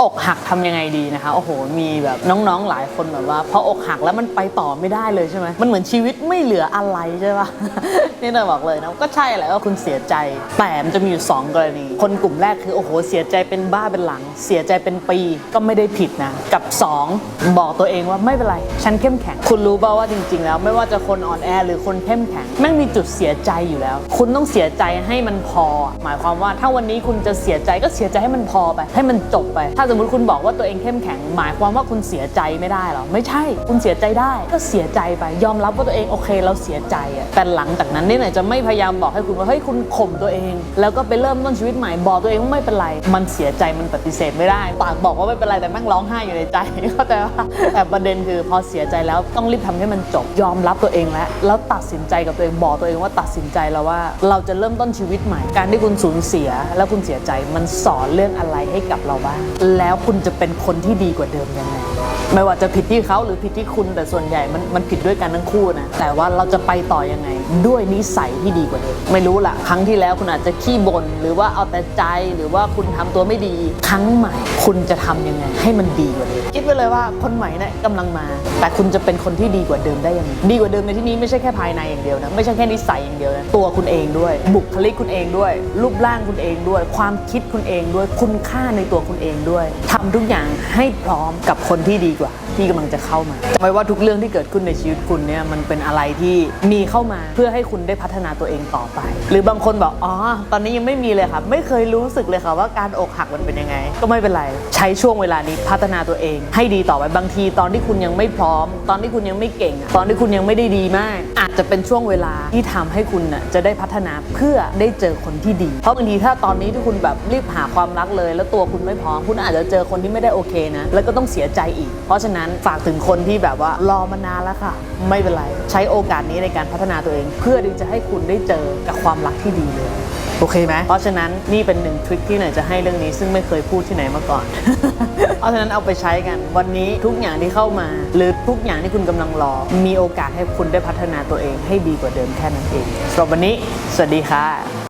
อกหักทำยังไงดีนะคะ โอ้โห มีแบบน้องๆหลายคนแบบว่าพออกหักแล้วมันไปต่อไม่ได้เลยใช่ไหมมันเหมือนชีวิตไม่เหลืออะไรใช่ปะนี่เราบอกเลยนะก็ใช่แหละว่าคุณเสียใจ แต่มันจะมีอยู่สองกรณี คนกลุ่มแรกคือโอ้โห เสียใจเป็นบ้าเป็นหลัง เสียใจเป็นปีก็ไม่ได้ผิดนะ กับสองบอกตัวเองว่าไม่เป็นไร ฉันเข้มแข็ง คุณรู้เปล่าว่าจริง ๆ แล้ว ไม่ว่าจะคนอ่อนแอหรือคนเข้มแข็งแม่งมีจุดเสียใจอยู่แล้ว คุณต้องเสียใจให้มันพอ หมายความว่าถ้าวันนี้คุณจะเสียใจก็เสียใจให้มันพอไป ให้มันจบไปถ้าสมมติคุณบอกว่าตัวเองเข้มแข็ง หมายความว่าคุณเสียใจไม่ได้หรอ ไม่ใช่ คุณเสียใจได้ ก็เสียใจไป ยอมรับว่าตัวเองโอเคเราเสียใจอะแต่หลังจากนั้นนี่ไหนจะไม่พยายามบอกให้คุณว่าเฮ้ยคุณข่มตัวเอง แล้วก็ไปเริ่มต้นชีวิตใหม่บอกตัวเองว่าไม่เป็นไร มันเสียใจมันปฏิเสธไม่ได้ ปากบอกว่าไม่เป็นไรแต่แม่งร้องไห้อยู่ในใจเข้าใจว่าแต่ประเด็นคือพอเสียใจแล้วต้องรีบทำให้มันจบ ยอมรับตัวเองแล้วแล้วตัดสินใจกับตัวเองบอกตัวเองว่าตัดสินใจแล้วว่า เราจะเริ่มต้นชีวิตใหม่ การที่คุณสูญเสีย แล้วคุณเสียใจมันสอนเรื่องอะไรให้กับเราบ้างแล้วคุณจะเป็นคนที่ดีกว่าเดิมยังไงไม่ว่าจะผิดที่เขาหรือผิดที่คุณแต่ส่วนใหญ่มันมันผิดด้วยกันทั้งคู่นะแต่ว่าเราจะไปต่อยังไง ด้วยนิสัยที่ดีกว่าเดิมไม่รู้ล่ะครั้งที่แล้วคุณอาจจะขี้บ่นหรือว่าเอาแต่ใจหรือว่าคุณทำตัวไม่ดี ครั้งใหม่ คุณจะทำยังไง ให้มันดีกว่าเดิม ไว้เลยว่าคนใหม่เนี่ยกำลังมา แต่คุณจะเป็นคนที่ดีกว่าเดิมได้ยังไงดีกว่าเดิมในที่นี้ไม่ใช่แค่ภายในอย่างเดียวนะไม่ใช่แค่นิสัยอย่างเดียวนะตัวคุณเองด้วย บุคลิกคุณเองด้วย รูปร่างคุณเองด้วย ความคิดคุณเองด้วย คุณค่าในตัวคุณเองด้วยทำทุกอย่างให้พร้อมกับคนที่ดีกว่าที่กำลังจะเข้ามาจำไว้ว่าทุกเรื่องที่เกิดขึ้นในชีวิตคุณเนี่ยมันเป็นอะไรที่มีเข้ามาเพื่อให้คุณได้พัฒนาตัวเองต่อไป หรือบางคนบอกอ๋อตอนนี้ยังไม่มีเลยค่ะไม่เคยรู้สึกเลยค่ะว่าการอกหักมันเป็นยังไง ก็ไม่เป็นไร ใช้ช่วงเวลานี้พัฒนาตัวเอง ให้ดีต่อไปบางที ตอนที่คุณยังไม่พร้อม ตอนที่คุณยังไม่เก่ง ตอนที่คุณยังไม่ได้ดีมาก อาจจะเป็นช่วงเวลาที่ทำให้คุณน่ะจะได้พัฒนาเพื่อได้เจอคนที่ดี เพราะบางทีถ้าตอนนี้ที่คุณแบบรีบหาความรักเลย แล้วตัวคุณไม่พร้อม คุณอาจจะเจอคนที่ไม่ได้โอเคนะแล้วก็ต้องเสียใจอีก เพราะฉะนั้นฝากถึงคนที่แบบว่ารอมานานแล้วค่ะ ไม่เป็นไร ใช้โอกาสนี้ในการพัฒนาตัวเอง เพื่อที่จะให้คุณได้เจอกับความรักที่ดีเลยโอเคไหมเพราะฉะนั้นนี่เป็นหนึ่งทริคที่หน่อยจะให้เรื่องนี้ซึ่งไม่เคยพูดที่ไหนมาก่อน เพราะฉะนั้นเอาไปใช้กัน วันนี้ทุกอย่างที่เข้ามา หรือทุกอย่างที่คุณกำลังรอ มีโอกาสให้คุณได้พัฒนาตัวเองให้ดีกว่าเดิมแค่นั้นเองสำหรับวันนี้ สวัสดีค่ะ